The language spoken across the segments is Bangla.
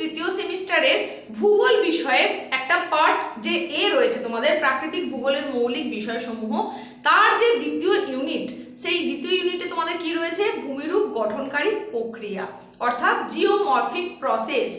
তৃতীয় সেমিস্টারের ভূগোল বিষয়ের একটা পার্ট যে এ রয়েছে তোমাদের, প্রাকৃতিক ভূগোলের মৌলিক বিষয়সমূহ, তার যে দ্বিতীয় ইউনিট সেই দ্বিতীয় ইউনিটে তোমাদের কি রয়েছে? ভূমিরূপ গঠনকারী প্রক্রিয়া, অর্থাৎ জিওমরফিক প্রসেস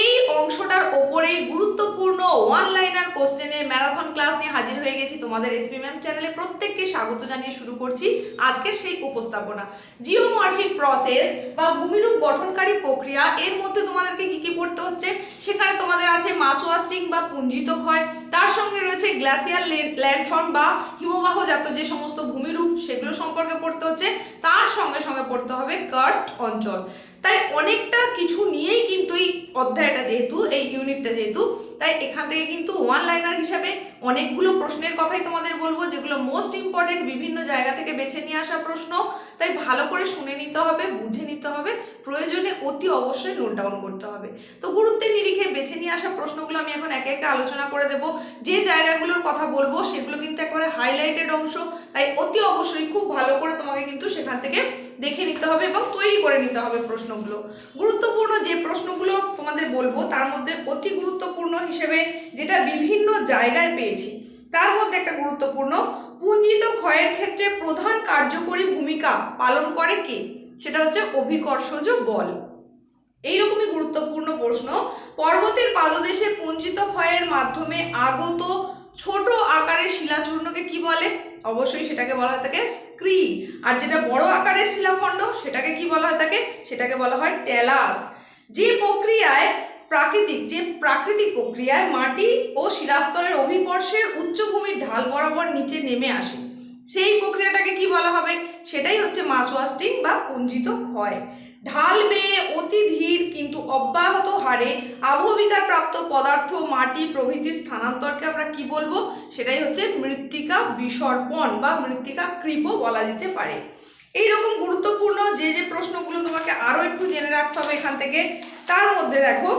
এই অংশটার ওপরে গুরুত্বপূর্ণ ওয়ান লাইনার কোশ্চেনের ম্যারাথন ক্লাস নিয়ে হাজির হয়ে গেছি তোমাদের এসপি ম্যাম চ্যানেলে প্রত্যেককে স্বাগত জানিয়ে শুরু করছি আজকের সেই উপস্থাপনা। জিওমরফিক প্রসেস বা ভূমিরূপ গঠনকারী প্রক্রিয়া, এর মধ্যে তোমাদেরকে কি কি পড়তে হচ্ছে। সেখানে তোমাদের আছে মাসওয়াস্টিং বা পুঞ্জিত ক্ষয় তার সঙ্গে রয়েছে গ্লাসিয়াল ল্যান্ডফর্ম বা হিমবাহ জাত যে সমস্ত ভূমিরূপ, সেগুলো সম্পর্কে পড়তে হচ্ছে। তার সঙ্গে সঙ্গে পড়তে হবে কার্স্ট অঞ্চল। তাই অনেকটা কিছু নিয়েই কিন্তু এই অধ্যায়টা যেহেতু, এই ইউনিটটা যেহেতু তাই এখান থেকে কিন্তু ওয়ান লাইনার হিসাবে অনেকগুলো প্রশ্নের কথাই তোমাদের বলব, যেগুলো মোস্ট ইম্পর্টেন্ট বিভিন্ন জায়গা থেকে বেছে নিয়ে আসা প্রশ্ন। তাই ভালো করে শুনে নিতে হবে, বুঝে নিতে হবে, প্রয়োজনে অতি অবশ্যই নোট ডাউন করতে হবে। তো গুরুত্বের নিরিখে বেছে নিয়ে আসা প্রশ্নগুলো আমি এখন একে একে আলোচনা করে দেব। যে জায়গাগুলোর কথা বলব, সেগুলো কিন্তু একেবারে হাইলাইটেড অংশ। তাই অতি অবশ্যই খুব ভালো করে তোমাকে কিন্তু সেখান থেকে দেখে নিতে হবে এবং তৈরি করে নিতে হবে প্রশ্নগুলো। গুরুত্বপূর্ণ যে প্রশ্নগুলো তোমাদের বলব, তার মধ্যে অতি গুরুত্বপূর্ণ হিসেবে যেটা বিভিন্ন জায়গায় পেয়েছি, তার মধ্যে একটা গুরুত্বপূর্ণ, পুঞ্জিত ক্ষয়ের ক্ষেত্রে প্রধান কার্যকরী ভূমিকা পালন করে কে? সেটা হচ্ছে অভিকর্ষজ বল। এইরকমই গুরুত্বপূর্ণ প্রশ্ন, পর্বতের পাদদেশে পুঞ্জিত ক্ষয়ের মাধ্যমে আগত ছোট আকারের শিলাচূর্ণকে কি বলে? অবশ্যই সেটাকে বলা হয় থাকে স্ক্রি আর যেটা বড় আকারের শিলাখণ্ড, সেটাকে কি বলা হয় থাকে সেটাকে বলা হয় টেলাস যে প্রক্রিয়ায় প্রাকৃতিক, যে প্রাকৃতিক প্রক্রিয়ায় মাটি ও শিলাস্তরের অভিকর্ষের উচ্চভূমির ঢাল বরাবর নিচে নেমে আসে। সেই প্রক্রিয়াটাকে কি বলা হবে? সেটাই হচ্ছে মাস ওয়াস্টিং বা পুঞ্জিত ক্ষয়। ঢাল বেয়ে অতি ধীর কিন্তু অব্যাহত হারে আবহবিকার প্রাপ্ত পদার্থ, মাটি, প্রভৃতির স্থানান্তরকে আমরা কি বলব? সেটাই হচ্ছে মৃত্তিকা বিসর্পণ বা মৃত্তিকা কৃপও বলা যেতে পারে। এইরকম গুরুত্বপূর্ণ যে যে প্রশ্নগুলো তোমাকে আরও একটু জেনে রাখতে হবে এখান থেকে, তার মধ্যে দেখো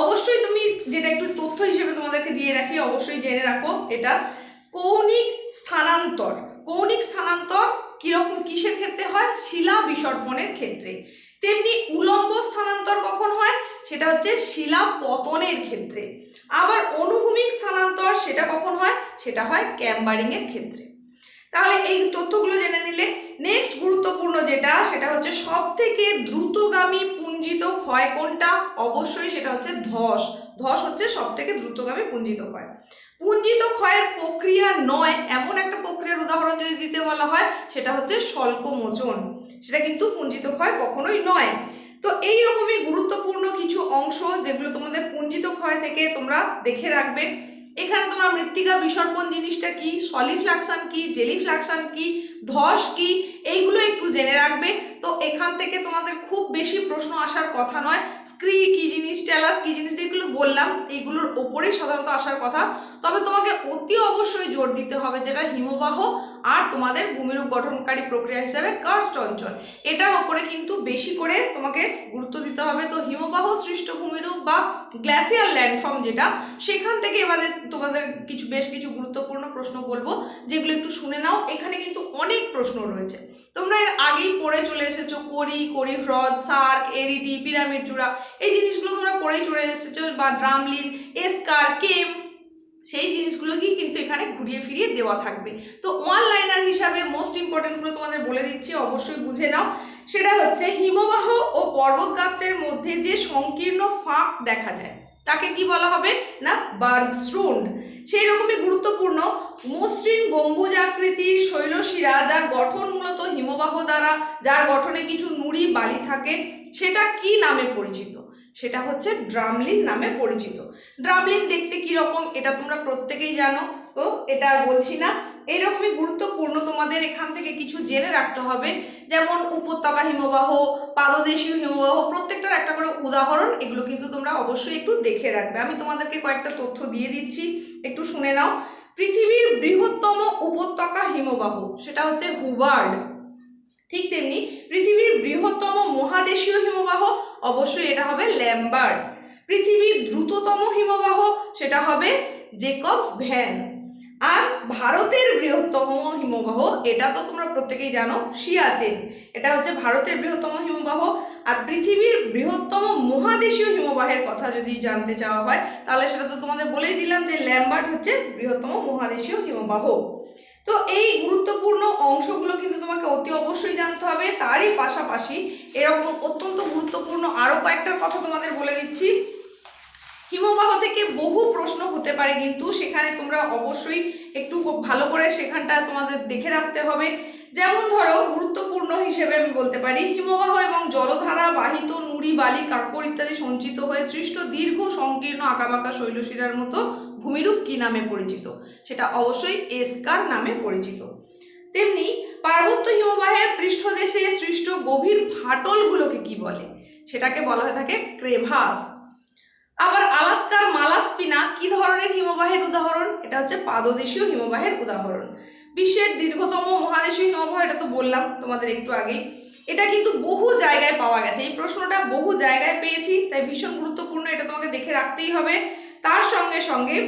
অবশ্যই তুমি যেটা একটু তথ্য হিসেবে তোমাদেরকে দিয়ে রাখি, অবশ্যই জেনে রাখো এটা। কৌণিক স্থানান্তর। কৌণিক স্থানান্তর কীরকম কিসের ক্ষেত্রে হয়? শিলা বিসর্পণের ক্ষেত্রে। তেমনি উলম্ব স্থানান্তর কখন হয়? সেটা হচ্ছে শিলা পতনের ক্ষেত্রে। আবার অনুভূমিক স্থানান্তর সেটা কখন হয়? সেটা হয় ক্যাম্বারিংয়ের ক্ষেত্রে। তাহলে এই তথ্যগুলো জেনে নিলে নেক্সট গুরুত্বপূর্ণ যেটা, সেটা হচ্ছে সব থেকে দ্রুতগামী পুঞ্জিত ক্ষয় কোনটা? অবশ্যই সেটা হচ্ছে ধস। ধস হচ্ছে সব থেকে দ্রুতগামী পুঞ্জিত ক্ষয়। পুঞ্জিত ক্ষয়ের প্রক্রিয়া নয়, এমন একটা প্রক্রিয়ার উদাহরণ যদি দিতে বলা হয়, সেটা হচ্ছে স্বল্পমোচন সেটা কিন্তু পুঞ্জিত ক্ষয় কখনোই নয়। তো এই রকমই গুরুত্বপূর্ণ কিছু অংশ যেগুলো তোমাদের পুঞ্জিত ক্ষয় থেকে তোমরা দেখে রাখবে। এখানে তোমরা মৃত্তিকা বিসর্পণ জিনিসটা কি সলিফ্লাকশান কি জেলিফ্লাকশান কি, ধস কি, এইগুলো একটু জেনে রাখবে। তো এখান থেকে তোমাদের খুব বেশি প্রশ্ন আসার কথা নয়। স্ক্রি কি জিনিস টেলাস কি জিনিস, যেগুলো বললাম, এইগুলোর ওপরেই সাধারণত আসার কথা। তবে তোমাকে অতি অবশ্যই জোর দিতে হবে যেটা হিমবাহ আর তোমাদের ভূমিরূপ গঠনকারী প্রক্রিয়া হিসাবে কার্স্ট অঞ্চল। এটার ওপরে কিন্তু বেশি করে তোমাকে গুরুত্ব দিতে হবে। তো হিমবাহ সৃষ্ট ভূমিরূপ বা গ্ল্যাসিয়াল ল্যান্ডফর্ম যেটা, সেখান থেকে এবারে তোমাদের কিছু, বেশ কিছু গুরুত্বপূর্ণ প্রশ্ন বলব, যেগুলো একটু শুনে নাও। এখানে কিন্তু অনেক প্রশ্ন রয়েছে। তোমরা এর আগেই পড়ে চলে এসেছ, করি করি হ্রদ, সার্ক, এরিটি, পিরামিড চূড়া এই জিনিসগুলো তোমরা পড়েই চলে এসেছ, বা ড্রামলিন, এসকার, কেম, সেই জিনিসগুলোকেই কিন্তু এখানে ঘুরিয়ে ফিরিয়ে দেওয়া থাকবে। তো ওয়ান লাইনার হিসাবে মোস্ট ইম্পর্টেন্টগুলো তোমাদের বলে দিচ্ছি, অবশ্যই বুঝে নাও। সেটা হচ্ছে হিমবাহ ও পর্বত গাত্রের মধ্যে যে সংকীর্ণ ফাঁক দেখা যায়। তাকে কি বলা হবে? না, বার্গস্ট্রোন্ড। সেই রকমই গুরুত্বপূর্ণ মসৃণ গম্বুজ আকৃতির শৈলশিরা যার গঠন মূলত হিমবাহ দ্বারা, যার গঠনে কিছু নুড়ি বালি থাকে। সেটা কি নামে পরিচিত? সেটা হচ্ছে ড্রামলিন নামে পরিচিত। ড্রামলিন দেখতে কি রকম? এটা তোমরা প্রত্যেকেই জানো। তো এটা বলছি না। এইরকমই গুরুত্বপূর্ণ তোমাদের এখান থেকে কিছু জেনে রাখতে হবে। যেমন উপত্যকা হিমবাহ পাদদেশীয় হিমবাহ, প্রত্যেকটার একটা করে উদাহরণ, এগুলো কিন্তু তোমরা অবশ্যই একটু দেখে রাখবে। আমি তোমাদেরকে কয়েকটা তথ্য দিয়ে দিচ্ছি, একটু শুনে নাও। পৃথিবীর বৃহত্তম উপত্যকা হিমবাহ, সেটা হচ্ছে হুবার্ড। ঠিক তেমনি পৃথিবীর বৃহত্তম মহাদেশীয় হিমবাহ অবশ্যই এটা হবে ল্যাম্বার্ড। পৃথিবীর দ্রুততম হিমবাহ, সেটা হবে জেকবস ভ্যান। আর ভারতের বৃহত্তম হিমবাহ, এটা তো তোমরা প্রত্যেকেই জানো, সিয়াচেন। এটা হচ্ছে ভারতের বৃহত্তম হিমবাহ আর পৃথিবীর বৃহত্তম মহাদেশীয় হিমবাহের কথা যদি জানতে চাওয়া হয়, তাহলে সেটা তো তোমাদের বলেই দিলাম যে ল্যাম্বার্ট হচ্ছে বৃহত্তম মহাদেশীয় হিমবাহ। তো এই গুরুত্বপূর্ণ অংশগুলো কিন্তু তোমাকে অতি অবশ্যই জানতে হবে। তারই পাশাপাশি এরকম অত্যন্ত গুরুত্বপূর্ণ আরও কয়েকটার কথা তোমাদের বলে দিচ্ছি। হিমবাহ থেকে বহু প্রশ্ন হতে পারে, কিন্তু সেখানে তোমরা অবশ্যই একটু ভালো করে সেখানটা তোমাদের দেখে রাখতে হবে। যেমন ধরো, গুরুত্বপূর্ণ হিসেবে আমি বলতে পারি, হিমবাহ এবং জলধারা, বাহিত নুড়ি, বালি কাকর ইত্যাদি সঞ্চিত হয়ে সৃষ্ট দীর্ঘ, সংকীর্ণ আঁকাবাঁকা শৈলশিরার মতো ভূমিরূপ কি নামে পরিচিত? সেটা অবশ্যই এসকার নামে পরিচিত। তেমনি পার্বত্য হিমবাহের পৃষ্ঠদেশে সৃষ্ট গভীর ফাটলগুলোকে কি বলে? সেটাকে বলা হয়ে থাকে ক্রেভাস। আবার আলাস্কার মালাস্পিনা কি ধরনের হিমবাহের উদাহরণ? এটা হচ্ছে পাদদেশীয় হিমবাহের উদাহরণ। বিশ্বের দীর্ঘতম মহাদেশীয় হিমবাহ, এটা তো বললাম তোমাদের একটু আগেই। এটা কিন্তু বহু জায়গায় পাওয়া গেছে। এই প্রশ্নটা বহু জায়গায় পেয়েছি, তাই ভীষণ গুরুত্বপূর্ণ এটা তোমাকে দেখে রাখতেই হবে। তার সঙ্গে সঙ্গে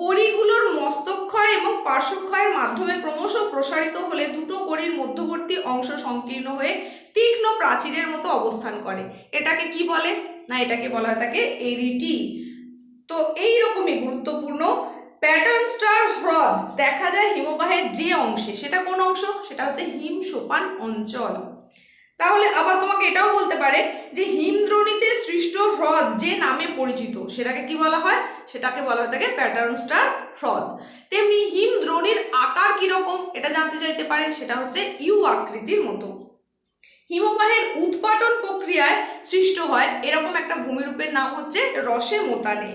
কড়িগুলোর মস্তক্ষয় এবং পার্শ্বক্ষয়ের মাধ্যমে ক্রমশ প্রসারিত হলে দুটো কড়ির মধ্যবর্তী অংশ সংকীর্ণ হয়ে তীক্ষ্ণ প্রাচীরের মতো অবস্থান করে। এটাকে কি বলে? না এটাকে বলা হয় থাকে এরিটি। তো এই রকমই গুরুত্বপূর্ণ প্যাটার্ন স্টার হ্রদ দেখা যায় হিমবাহের যে অংশে। সেটা কোন অংশ? সেটা হচ্ছে হিম সোপান অঞ্চল। তাহলে আবার তোমাকে এটাও বলতে পারে যে হিমদ্রোণীতে সৃষ্ট হ্রদ যে নামে পরিচিত, সেটাকে কি বলা হয়? সেটাকে বলা হয়ে থাকে প্যাটার্ন স্টার হ্রদ। তেমনি হিমদ্রোণীর আকার কীরকম? এটা জানতে চাইতে পারেন, সেটা হচ্ছে ইউ আকৃতির মতো। হিমবাহের উৎপাটন প্রক্রিয়ায় সৃষ্ট হয়। এরকম একটা ভূমিরূপের নাম হচ্ছে রসে মোতানে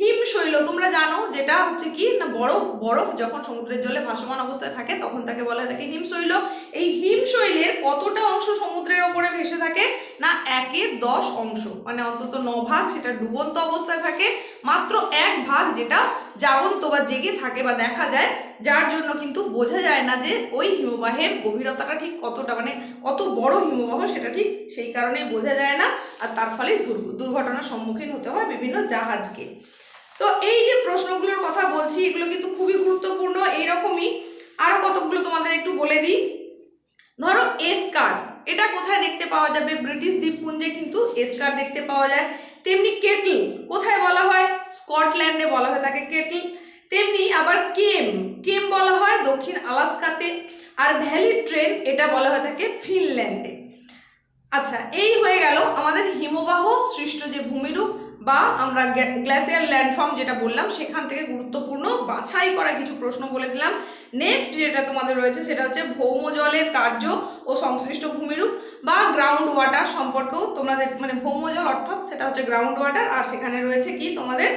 হিমশৈল তোমরা জানো যেটা হচ্ছে কি না, বরফ বরফ যখন সমুদ্রের জলে ভাসমান অবস্থায় থাকে, তখন তাকে বলা হয় থাকে হিমশৈল এই হিমশৈলের কতটা অংশ সমুদ্রের ওপরে ভেসে থাকে? না, একে দশ অংশ। মানে অন্তত ন ভাগ সেটা ডুবন্ত অবস্থায় থাকে। মাত্র এক ভাগ যেটা জাগন্ত বা জেগে থাকে বা দেখা যায় যার জন্য কিন্তু বোঝা যায় না যে ওই হিমবাহের গভীরতাটা ঠিক কতটা মানে কত বড় হিমবাহ সেটা ঠিক সেই কারণে বোঝা যায় না, আর তার ফলে দুর্ঘটনার সম্মুখীন হতে হয় বিভিন্ন জাহাজকে। তো এই যে প্রশ্নগুলোর কথা বলছি, এগুলো কিন্তু খুবই গুরুত্বপূর্ণ, এইরকমই। আরও কতগুলো তোমাদের একটু বলে দিই। ধরো এসকার, এটা কোথায় দেখতে পাওয়া যাবে? ব্রিটিশ দ্বীপপুঞ্জে কিন্তু এসকার দেখতে পাওয়া যায়। তেমনি কেটল, কোথায় বলা হয়? স্কটল্যান্ডে বলা হয় তাকে কেটল। তেমনি আবার কেম কেম বলা হয় দক্ষিণ আলাস্কাতে, আর ভ্যালি ট্রেন এটা বলা হয়ে থাকে ফিনল্যান্ডে। আচ্ছা এই হয়ে গেল আমাদের হিমবাহ সৃষ্ট যে ভূমিরূপ বা আমরা গ্লাসিয়ার ল্যান্ডফর্ম যেটা বললাম, সেখান থেকে গুরুত্বপূর্ণ বাছাই করা কিছু প্রশ্ন বলে দিলাম। নেক্সট যেটা তোমাদের রয়েছে সেটা হচ্ছে ভৌম জলের কার্য ও সংশ্লিষ্ট ভূমিরূপ বা গ্রাউন্ড ওয়াটার সম্পর্কেও তোমাদের মানে ভৌম জল অর্থাৎ সেটা হচ্ছে গ্রাউন্ড ওয়াটার আর সেখানে রয়েছে কি তোমাদের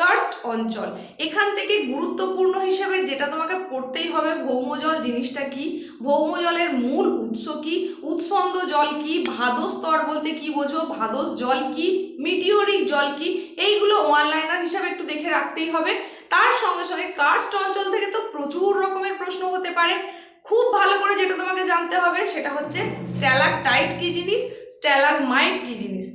কার্স্ট অঞ্চল। এখান থেকে গুরুত্বপূর্ণ হিসেবে যেটা তোমাকে পড়তেই হবে ভৌমজল জিনিসটা কি? ভৌমজলের মূল উৎস কি? উৎসন্দ জল কি? ভাদস স্তর বলতে কি বোঝো? ভাদস জল কি? মিটিওরিক জল কি? এইগুলো ওয়ান লাইনার হিসাবে একটু দেখে রাখতেই হবে। তার সঙ্গে সঙ্গে কার্স্ট অঞ্চল থেকে তো প্রচুর রকমের প্রশ্ন হতে পারে। খুব ভালো করে যেটা তোমাকে জানতে হবে সেটা হচ্ছে স্ট্যালাক টাইট কি জিনিস? স্ট্যালাগমাইট কি জিনিস?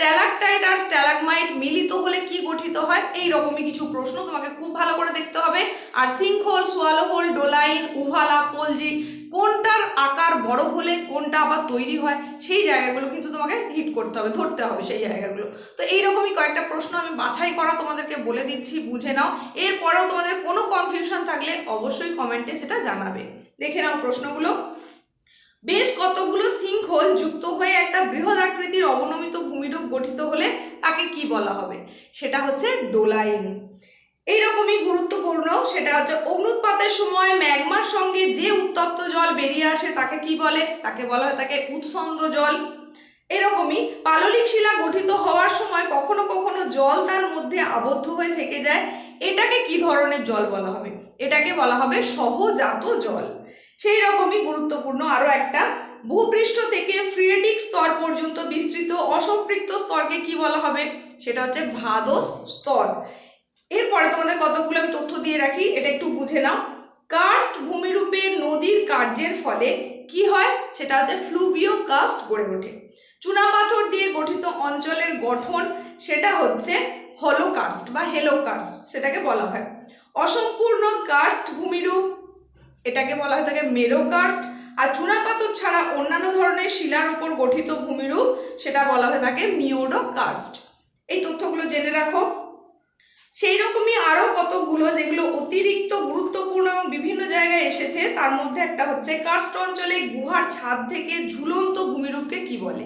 স্ট্যালাকটাইট আর স্ট্যালাগমাইট মিলিত হলে কি গঠিত হয়? এই রকমই কিছু প্রশ্ন তোমাকে খুব ভালো করে দেখতে হবে। আর sinkhole swallow hole doline uvala, polje, কোনটার আকার বড় হলে কোনটা আবার তৈরি হয়? সেই জায়গাগুলো কিন্তু তোমাকে হিট করতে হবে, ধরতে হবে সেই জায়গাগুলো। তো এইরকমই কয়েকটা প্রশ্ন আমি বাছাই করা তোমাদেরকে বলে দিচ্ছি, বুঝে নাও। এরপরেও তোমাদের কোনো কনফিউশন থাকলে অবশ্যই কমেন্টে সেটা জানাবে। দেখে নাও প্রশ্নগুলো। বেশ কতগুলো সিঙ্কহোল যুক্ত হয়ে একটা বৃহৎ আকৃতির অবনমিত ভূমিরূপ গঠিত হলে তাকে কি বলা হবে? সেটা হচ্ছে ডোলাইন। এইরকমই গুরুত্বপূর্ণ, সেটা হচ্ছে অগ্নুৎপাতের সময় ম্যাগমার সঙ্গে যে উত্তপ্ত জল বেরিয়ে আসে তাকে কি বলে? তাকে বলা হয় তাকে উৎসন্দ জল। এরকমই পাললিক শিলা গঠিত হওয়ার সময় কখনো কখনো জল তার মধ্যে আবদ্ধ হয়ে থেকে যায়। এটাকে কি ধরনের জল বলা হবে? এটাকে বলা হবে সহজাত জল। সেই রকমই গুরুত্বপূর্ণ আরও একটা। ভূপৃষ্ঠ থেকে ফ্রিয়েটিক স্তর পর্যন্ত বিস্তৃত অসম্পৃক্ত স্তরকে কি বলা হবে? সেটা হচ্ছে ভাদস স্তর। এরপরে তোমাদের কতগুলো আমি তথ্য দিয়ে রাখি, এটা একটু বুঝে নাও। কার্স্ট ভূমিরূপে নদীর কার্যের ফলে কি হয়? সেটা হচ্ছে ফ্লুভিও কাস্ট গড়ে ওঠে। চুনাপাথর দিয়ে গঠিত অঞ্চলের গঠন, সেটা হচ্ছে হলোকার্স্ট বা হেলোকার্স্ট সেটাকে বলা হয়। অসম্পূর্ণ কার্স্ট ভূমিরূপ এটাকে বলা হয়ে থাকে মেরোকার্স্ট। আর চুনাপাথর ছাড়া অন্যান্য ধরনের শিলার ওপর গঠিত ভূমিরূপ, সেটা বলা হয়ে থাকে মিওডোকার্স্ট এই তথ্যগুলো জেনে রাখো। সেই রকমই আরও কতগুলো যেগুলো অতিরিক্ত গুরুত্বপূর্ণ এবং বিভিন্ন জায়গায় এসেছে, তার মধ্যে একটা হচ্ছে কার্স্ট অঞ্চলে গুহার ছাদ থেকে ঝুলন্ত ভূমিরূপকে কি বলে?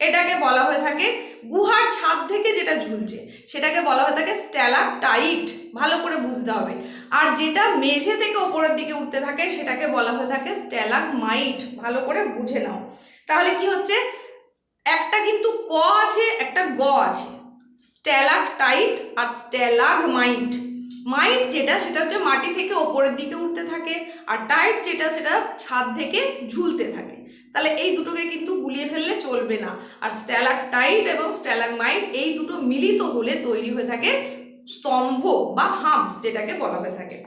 এটাকে বলা হয়ে থাকে গুহার ছাদ থেকে যেটা ঝুলছে, সেটাকে বলা হয়ে থাকে স্ট্যালাকটাইট ভালো করে বুঝতে হবে। আর যেটা মেঝে থেকে ওপরের দিকে উঠতে থাকে, সেটাকে বলা হয়ে থাকে স্ট্যালাক মাইট ভালো করে বুঝে নাও। তাহলে কি হচ্ছে? একটা কিন্তু ক আছে, একটা গ আছে। স্ট্যালাক টাইট আর স্ট্যালাগমাইট। মাইট যেটা, সেটা হচ্ছে মাটি থেকে ওপরের দিকে উঠতে থাকে, আর টাইট যেটা, সেটা ছাদ থেকে ঝুলতে থাকে। তাহলে এই দুটোকে কিন্তু গুলিয়ে ফেললে চলবে না। আর স্ট্যালাকটাইট এবং স্ট্যালাগমাইট এই দুটো মিলিত হলে তৈরি হয়ে থাকে স্তম্ভ বা হামস যেটাকে বলা হয়ে থাকে।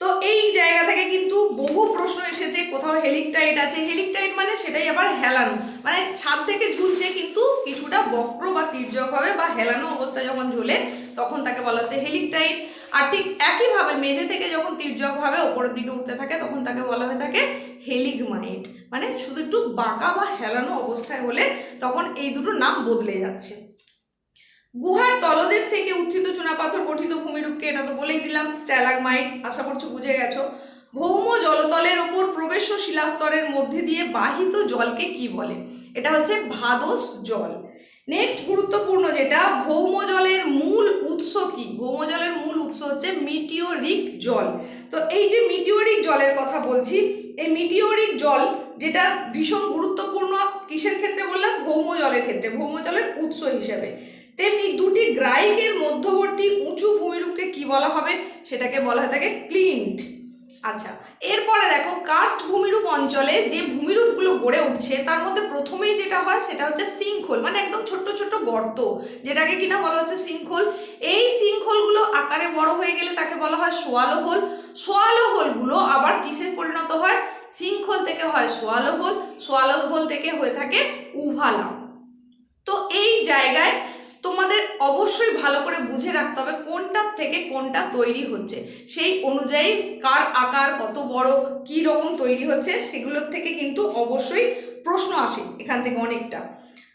তো এই জায়গা থেকে কিন্তু বহু প্রশ্ন এসেছে, কোথাও হেলিকটাইট আছে। হেলিকটাইট মানে সেটাই আবার হেলানো। মানে ছাদ থেকে ঝুলছে কিন্তু কিছুটা বক্র বা তির্যক হবে বা হেলানো অবস্থায় যখন ঝোলে, তখন তাকে বলা হচ্ছে হেলিকটাইট। আর ঠিক একইভাবে মেঝে থেকে যখন তীর্যকভাবে ওপরের দিকে উঠতে থাকে, তখন তাকে বলা হয়ে থাকে হেলিগমাইট। মানে শুধু একটু বাঁকা বা হেলানো অবস্থায় হলে তখন এই দুটোর নাম বদলে যাচ্ছে। গুহার তলদেশ থেকে উত্থিত চুনাপাথর গঠিত ভূমিরূপকে এটা তো বলেই দিলাম, স্ট্যালাগমাইট। আশা করছ বুঝে গেছো। ভৌম জলতলের ওপর প্রবেশ্য শিলাস্তরের মধ্যে দিয়ে বাহিত জলকে কি বলে? এটা হচ্ছে ভাদস জল। নেক্সট গুরুত্বপূর্ণ যেটা ভৌম জলের মূল উৎস কি? ভৌম জলের মূল উৎস হচ্ছে মিটিওরিক জল। তো এই যে মিটিওরিক জলের কথা বলছি, এই মিটিওরিক জল যেটা ভীষণ গুরুত্বপূর্ণ কিসের ক্ষেত্রে বললাম? ভৌম জলের ক্ষেত্রে ভৌম জলের উৎস হিসেবে। তেমনি দুটি গ্রাইকের মধ্যবর্তী উঁচু ভূমিরূপকে কি বলা হবে? সেটাকে বলা হয়ে থাকে ক্লিন্ট। আচ্ছা এরপরে দেখো, কার্স্ট ভূমিরূপ অঞ্চলে যে ভূমিরূপগুলো গড়ে উঠছে, তার মধ্যে প্রথমেই যেটা হয় সেটা হচ্ছে সিঙ্কহোল মানে একদম ছোট্ট ছোট্ট গর্ত, যেটাকে কিনা বলা হচ্ছে সিঙ্কহোল এই সিঙ্কহোলগুলো আকারে বড় হয়ে গেলে তাকে বলা হয় সোয়ালো হোল সোয়ালো হোলগুলো আবার কিসে পরিণত হয়? সিঙ্কহোল থেকে হয় সোয়ালো হোল সোয়ালো হোল থেকে হয়ে থাকে উভালা। তো এই জায়গায় তোমাদের অবশ্যই ভালো করে বুঝে রাখতে হবে কোনটার থেকে কোনটা তৈরি হচ্ছে। সেই অনুযায়ী কার আকার কত বড়, কি রকম তৈরি হচ্ছে, সেগুলোর থেকে কিন্তু অবশ্যই প্রশ্ন আসে এখান থেকে অনেকটা।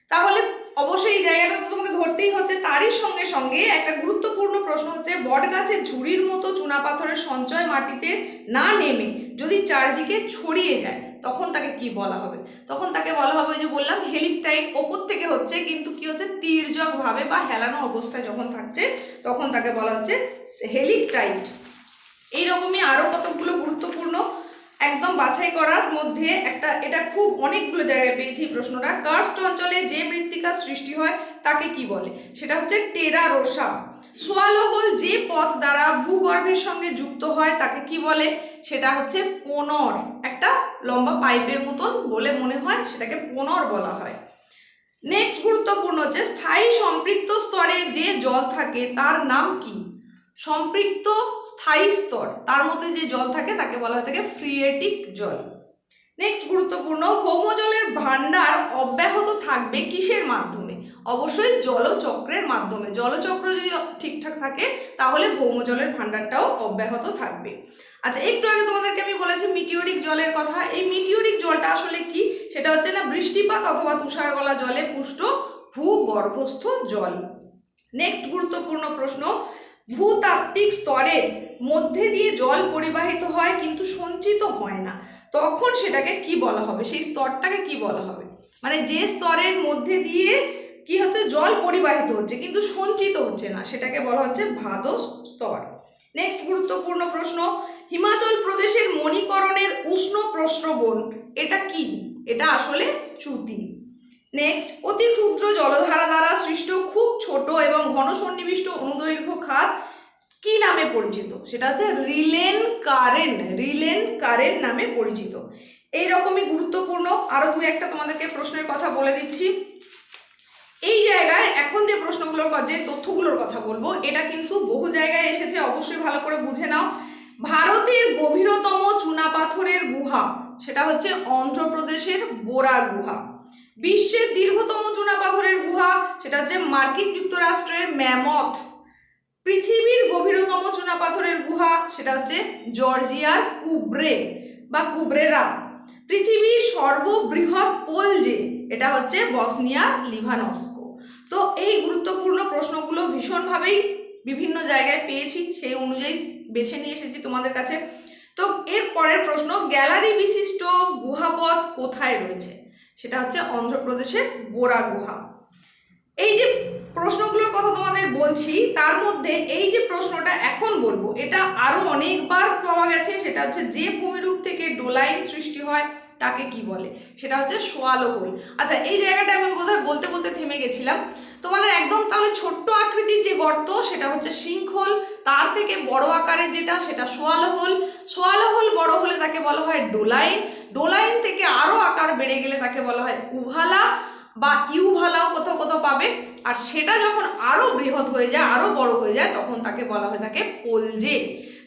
তাহলে অবশ্যই এই জায়গাটা তো তোমাকে ধরতেই হচ্ছে। তারই সঙ্গে সঙ্গে একটা গুরুত্বপূর্ণ প্রশ্ন হচ্ছে বট গাছের ঝুড়ির মতো চুনাপাথরের সঞ্চয় মাটিতে না নেমে যদি চারিদিকে ছড়িয়ে যায়, তখন তাকে কি বলা হবে? তখন তাকে বলা হবে ওই যে বললাম, হেলিকটাইট ওপর থেকে হচ্ছে, কিন্তু কি হচ্ছে? তির্যক ভাবে বা হেলানো অবস্থায় যখন থাকছে, তখন তাকে বলা হচ্ছে হেলিকটাইট। এইরকমই আরও কতগুলো গুরুত্বপূর্ণ। একদম বাছাই করার মধ্যে একটা, এটা খুব অনেকগুলো জায়গায় পেয়েছি প্রশ্নটা। কার্স্ট অঞ্চলে যে মৃত্তিকার সৃষ্টি হয়, তাকে কি বলে? সেটা হচ্ছে টেরারোসা সোয়ালোহোল যে পথ দ্বারা ভূগর্ভের সঙ্গে যুক্ত হয়, তাকে কি বলে? সেটা হচ্ছে পোনর। একটা লম্বা পাইপের মতন বলে মনে হয়, সেটাকে পোনর বলা হয়। নেক্সট গুরুত্বপূর্ণ হচ্ছে স্থায়ী সম্পৃক্ত স্তরে যে জল থাকে, তার নাম কি? সম্পৃক্ত স্থায়ী স্তর, তার মধ্যে যে জল থাকে, তাকে বলা হয়ে থাকে ফ্রিয়েটিক জল। নেক্সট গুরুত্বপূর্ণ, ভৌম জলের ভাণ্ডার অব্যাহত থাকবে কিসের মাধ্যমে? অবশ্যই জলচক্রের মাধ্যমে। জলচক্র যদি ঠিকঠাক থাকে, তাহলে ভৌমজলের ভাণ্ডারটাও অব্যাহত থাকবে। আচ্ছা একটু আগে তোমাদেরকে আমি বলেছি মিটিওরিক জলের কথা। এই মিটিওরিক জলটা আসলে কি? সেটা হচ্ছে না বৃষ্টিপাত অথবা তুষার গলা জলে পুষ্ট ভূগর্ভস্থ জল। নেক্সট গুরুত্বপূর্ণ প্রশ্ন, ভূতাত্ত্বিক স্তরের মধ্যে দিয়ে জল পরিবাহিত হয় কিন্তু সঞ্চিত হয় না। তখন সেটাকে কি বলা হবে? সেই স্তরটাকে কি বলা হবে? মানে যে স্তরের মধ্যে দিয়ে কি হচ্ছে? জল পরিবাহিত হচ্ছে কিন্তু সঞ্চিত হচ্ছে না। সেটাকে বলা হচ্ছে ভাদস স্তর নেক্সট গুরুত্বপূর্ণ প্রশ্ন হিমাচল প্রদেশের মণিকরণের উষ্ণ প্রস্রবণ এটা কি? এটা আসলে চ্যুতি নেক্সট অতি ক্ষুদ্র জলধারা দ্বারা সৃষ্ট খুব ছোট এবং ঘন সন্নিবিষ্ট অনুদৈর্ঘ্য খাত কি নামে পরিচিত? সেটা হচ্ছে রিলেন কারেন রিলেন কারেন নামে পরিচিত। এই রকমই গুরুত্বপূর্ণ। আরও দু একটা তোমাদেরকে প্রশ্নের কথা বলে দিচ্ছি। এই জায়গায় এখন যে প্রশ্নগুলোর যে তথ্যগুলোর কথা বলব, এটা কিন্তু বহু জায়গায় এসেছে। অবশ্যই ভালো করে বুঝে নাও। ভারতের গভীরতম চুনাপাথরের গুহা, সেটা হচ্ছে অন্ধ্রপ্রদেশের বোরা গুহা। বিশ্বের দীর্ঘতম চুনাপাথরের গুহা, সেটা হচ্ছে মার্কিন যুক্তরাষ্ট্রের ম্যামথ। পৃথিবীর গভীরতম চুনাপাথরের গুহা, সেটা হচ্ছে জর্জিয়ার কুব্রে বা কুব্রেরা। পৃথিবীর সর্ববৃহৎ পোল যে, এটা হচ্ছে বসনিয়া লিভানস্কো। তো এই গুরুত্বপূর্ণ প্রশ্নগুলো ভীষণভাবেই বিভিন্ন জায়গায় পেয়েছি, সেই অনুযায়ী বেছে নিয়ে এসেছি তোমাদের কাছে। তো এর পরের প্রশ্ন, গ্যালারি বিশিষ্ট গুহাপথ কোথায় রয়েছে? সেটা হচ্ছে অন্ধ্রপ্রদেশের বোরা গুহা। এই যে প্রশ্নগুলোর কথা তোমাদের বলছি, তার মধ্যে এই যে প্রশ্নটা এখন বলব, এটা আরও অনেকবার পাওয়া গেছে, সেটা হচ্ছে যে ভূমিরূপ থেকে ডোলাইন সৃষ্টি হয়, তাকে কি বলে? সেটা হচ্ছে সোয়ালো হোল আচ্ছা এই জায়গাটা আমি বোধহয় বলতে বলতে থেমে গেছিলাম। তোমাদের একদম তাহলে ছোট্ট আকৃতির যে গর্ত, সেটা হচ্ছে সিংহোল। তার থেকে বড় আকারের যেটা, সেটা সোয়ালো হোল সোয়ালো হোল বড় হলে তাকে বলা হয় ডোলাইন। ডোলাইন থেকে আরও আকার বেড়ে গেলে তাকে বলা হয় উভালা বা ইউভালাও কোথাও কোথাও পাবে। আর সেটা যখন আরও বৃহৎ হয়ে যায় আরও বড় হয়ে যায়, তখন তাকে বলা হয় থাকে পোলজে।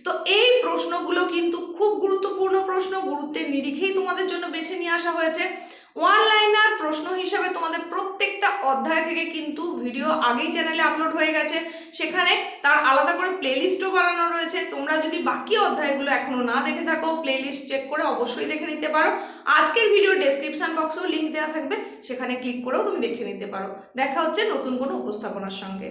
তো এই প্রশ্নগুলো কিন্তু খুব গুরুত্বপূর্ণ প্রশ্ন, গুরুত্বের নিরিখেই তোমাদের জন্য বেছে নিয়ে আসা হয়েছে। ওয়ান লাইনার প্রশ্ন হিসাবে তোমাদের প্রত্যেকটা অধ্যায় থেকে কিন্তু ভিডিও আগেই চ্যানেলে আপলোড হয়ে গেছে। সেখানে তার আলাদা করে প্লেলিস্টও বানানো রয়েছে। তোমরা যদি বাকি অধ্যায়গুলো এখনও না দেখে থাকো প্লেলিস্ট চেক করে অবশ্যই দেখে নিতে পারো। আজকের ভিডিও ডেসক্রিপশন বক্সেও লিঙ্ক দেওয়া থাকবে। সেখানে ক্লিক করেও তুমি দেখে নিতে পারো। দেখা হচ্ছে নতুন কোনো উপস্থাপনার সঙ্গে।